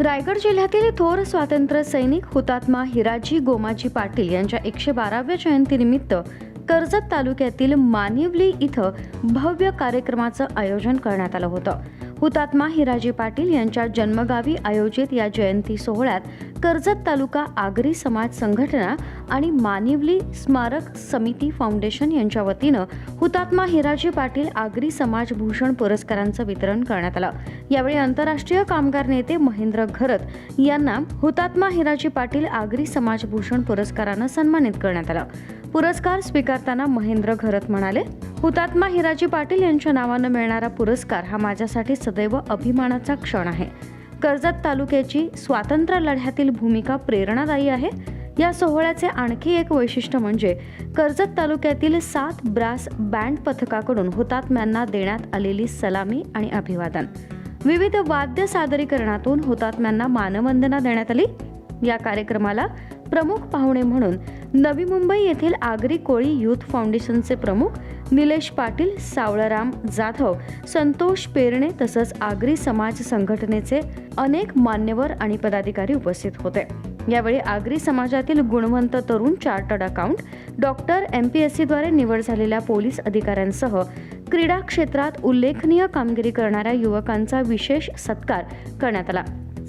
रायगड जिल्ह्यातील थोर स्वातंत्र्य सैनिक हुतात्मा हिराजी गोमाजी पाटील यांच्या एकशे बाराव्या जयंतीनिमित्त कर्जत तालुक्यातील मानिवली इथं भव्य कार्यक्रमाचं आयोजन करण्यात आलं होतं. हुतात्मा हिराजी पाटील यांच्या जन्मगावी आयोजित या जयंती सोहळ्यात कर्जत तालुका आगरी समाज संघटना आणि मानिवली स्मारक समिती फाउंडेशन यांच्या वतीनं हुतात्मा हिराजी पाटील आगरी समाज भूषण पुरस्कारांचं वितरण करण्यात आलं. यावेळी आंतरराष्ट्रीय कामगार नेते महेंद्र घरत यांना हुतात्मा हिराजी पाटील आगरी समाज भूषण पुरस्कारानं सन्मानित करण्यात आलं. पुरस्कार स्वीकारताना महेंद्र घरत म्हणाले हुतात्मा हिराजी पाटील यांच्या नावानं मिळणारा पुरस्कार हा माझ्यासाठी सदैव अभिमानाचा क्षण आहे. कर्जत तालुक्याची स्वातंत्र्य लढ्यातील भूमिका प्रेरणादायी आहे. या सोहळ्याचे आणखी एक वैशिष्ट्य म्हणजे कर्जत तालुक्यातील सात ब्रास बँड पथकाकडून हुतात्म्यांना देण्यात आलेली सलामी आणि अभिवादन. विविध वाद्य सादरीकरणातून हुतात्म्यांना मानवंदना देण्यात आली. या कार्यक्रमाला प्रमुख पाहुणे म्हणून नवी मुंबई येथील आगरी कोळी युथ फाउंडेशनचे प्रमुख निलेश पाटील सावळराम जाधव संतोष पेरणे तसंच आगरी समाज संघटनेचे अनेक मान्यवर आणि पदाधिकारी उपस्थित होते. यावेळी आगरी समाजातील गुणवंत तरुण chartered account doctor M P S सीद्वारे निवड झालेल्या पोलीस अधिकाऱ्यांसह क्रीडा क्षेत्रात उल्लेखनीय कामगिरी करणाऱ्या युवकांचा विशेष सत्कार करण्यात आला.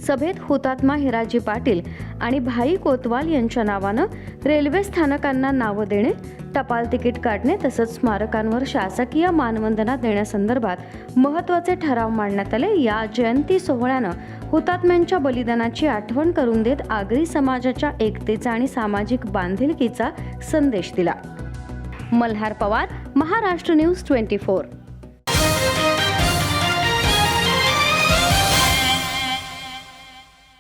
सभेत हुतात्मा हिराजी पाटील आणि भाई कोतवाल यांच्या नावानं रेल्वे स्थानकांना नावं देणे टपाल तिकीट काढणे तसंच स्मारकांवर शासकीय मानवंदना देण्यासंदर्भात महत्त्वाचे ठराव मांडण्यात आले. या जयंती सोहळ्यानं हुतात्म्यांच्या बलिदानाची आठवण करून देत आगरी समाजाच्या एकतेचा आणि सामाजिक बांधिलकीचा संदेश दिला. Malhar Pawar Maharashtra news twenty four.